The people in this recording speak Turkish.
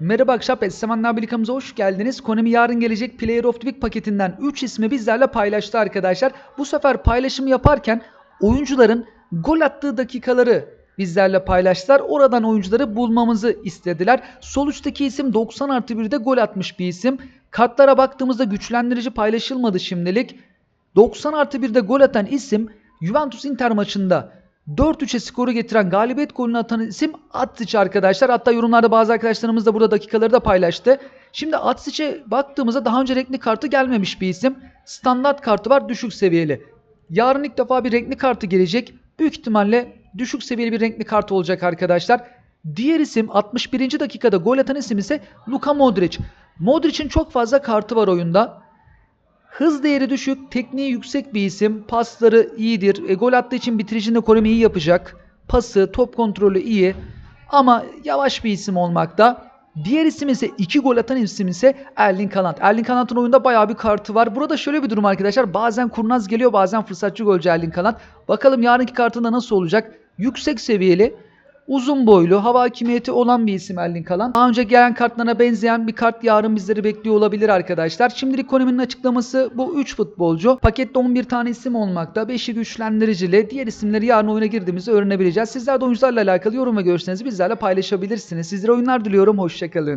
Merhaba Akşap Esseman Birlikamıza hoş geldiniz. Konemi yarın gelecek Player of the Week paketinden 3 ismi bizlerle paylaştı arkadaşlar. Bu sefer paylaşım yaparken oyuncuların gol attığı dakikaları bizlerle paylaştılar. Oradan oyuncuları bulmamızı istediler. Sol üstteki isim 90 artı 1'de gol atmış bir isim. Kartlara baktığımızda güçlendirici paylaşılmadı şimdilik. 90 artı 1'de gol atan isim Juventus Inter maçında 4-3'e skoru getiren galibiyet golünü atan isim Atsic arkadaşlar. Hatta yorumlarda bazı arkadaşlarımız da burada dakikaları da paylaştı. Şimdi Atsic'e baktığımızda daha önce renkli kartı gelmemiş bir isim. Standart kartı var düşük seviyeli. Yarın ilk defa bir renkli kartı gelecek. Büyük ihtimalle düşük seviyeli bir renkli kart olacak arkadaşlar. Diğer isim 61. dakikada gol atan isim ise Luka Modric. Modric'in çok fazla kartı var oyunda. Hız değeri düşük, tekniği yüksek bir isim. Pasları iyidir. E, gol attığı için bitiricinde korumi iyi yapacak. Pası, top kontrolü iyi. Ama yavaş bir isim olmakta. Diğer isim ise 2 gol atan isim ise Erling Haaland. Erling Haaland'ın oyunda bayağı bir kartı var. Burada şöyle bir durum arkadaşlar. Bazen kurnaz geliyor bazen fırsatçı golcü Erling Haaland. Bakalım yarınki kartında nasıl olacak? Yüksek seviyeli, uzun boylu, hava hakimiyeti olan bir isim Erling Haaland. Daha önce gelen kartlarına benzeyen bir kart yarın bizleri bekliyor olabilir arkadaşlar. Şimdilik Konami'nin açıklaması bu 3 futbolcu. Pakette 11 tane isim olmakta. 5'i güçlendiricili. Diğer isimleri yarın oyuna girdiğimizde öğrenebileceğiz. Sizler de oyuncularla alakalı yorum ve görüşlerinizi bizlerle paylaşabilirsiniz. Sizlere oyunlar diliyorum. Hoşçakalın.